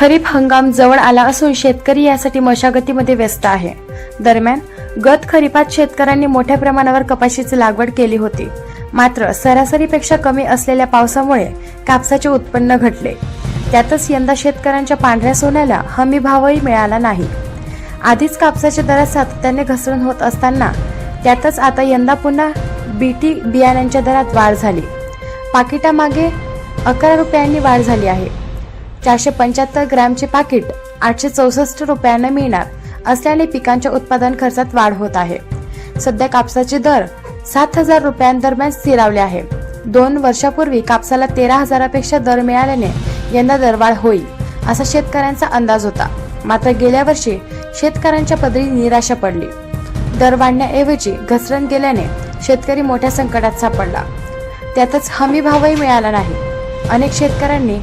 खरीप हंगाम जवळ आला असून शेतकरी यासाठी मशागतीमध्ये व्यस्त आहे. दरम्यान गत खरीपात शेतकऱ्यांनी मोठ्या प्रमाणावर कपाशीची लागवड केली होती. मात्र सरासरीपेक्षा कमी असलेल्या पावसामुळे कापसाचे उत्पन्न घटले. त्यातच यंदा शेतकऱ्यांच्या पांढऱ्या सोन्याला हमी भावही मिळाला नाही. आधीच कापसाच्या दरात सातत्याने घसरण होत असताना त्यातच आता यंदा पुन्हा बीटी बियाण्यांच्या दरात वाढ झाली. पाकिटामागे अकरा रुपयांनी वाढ झाली आहे. चारशे पंच्याहत्तर ग्रॅमचे पाकिट आठशे चौसष्ट रुपयांना मिळणार. असल्याने पिकांच्या उत्पादन खर्चात वाढ होत आहे. सध्या कापसाचे दर सात हजार रुपयांदरम्यान स्थिरावले आहे. दोन वर्षापूर्वी कापसाला तेरा हजारापेक्षा दर मिळाल्याने यंदा दरवाढ होईल असा शेतकऱ्यांचा अंदाज होता. मात्र गेल्या वर्षी शेतकऱ्यांच्या पदरी निराशा पडली. दर वाढण्याऐवजी घसरण गेल्याने शेतकरी मोठ्या संकटात सापडला. त्यातच हमी भावही मिळाला नाही. अनेक शेतकऱ्यांनी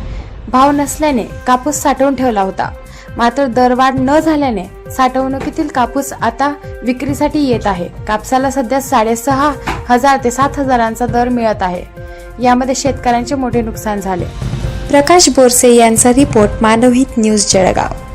भाव नसल्याने कापूस साठवून ठेवला होता. मात्र दरवाढ न झाल्याने साठवणुकीतील कापूस आता विक्रीसाठी येत आहे. कापसाला सध्या साडेसहा हजार ते सात हजारांचा दर मिळत आहे. यामध्ये शेतकऱ्यांचे मोठे नुकसान झाले. प्रकाश बोरसे यांचा रिपोर्ट मानवहित न्यूज जळगाव.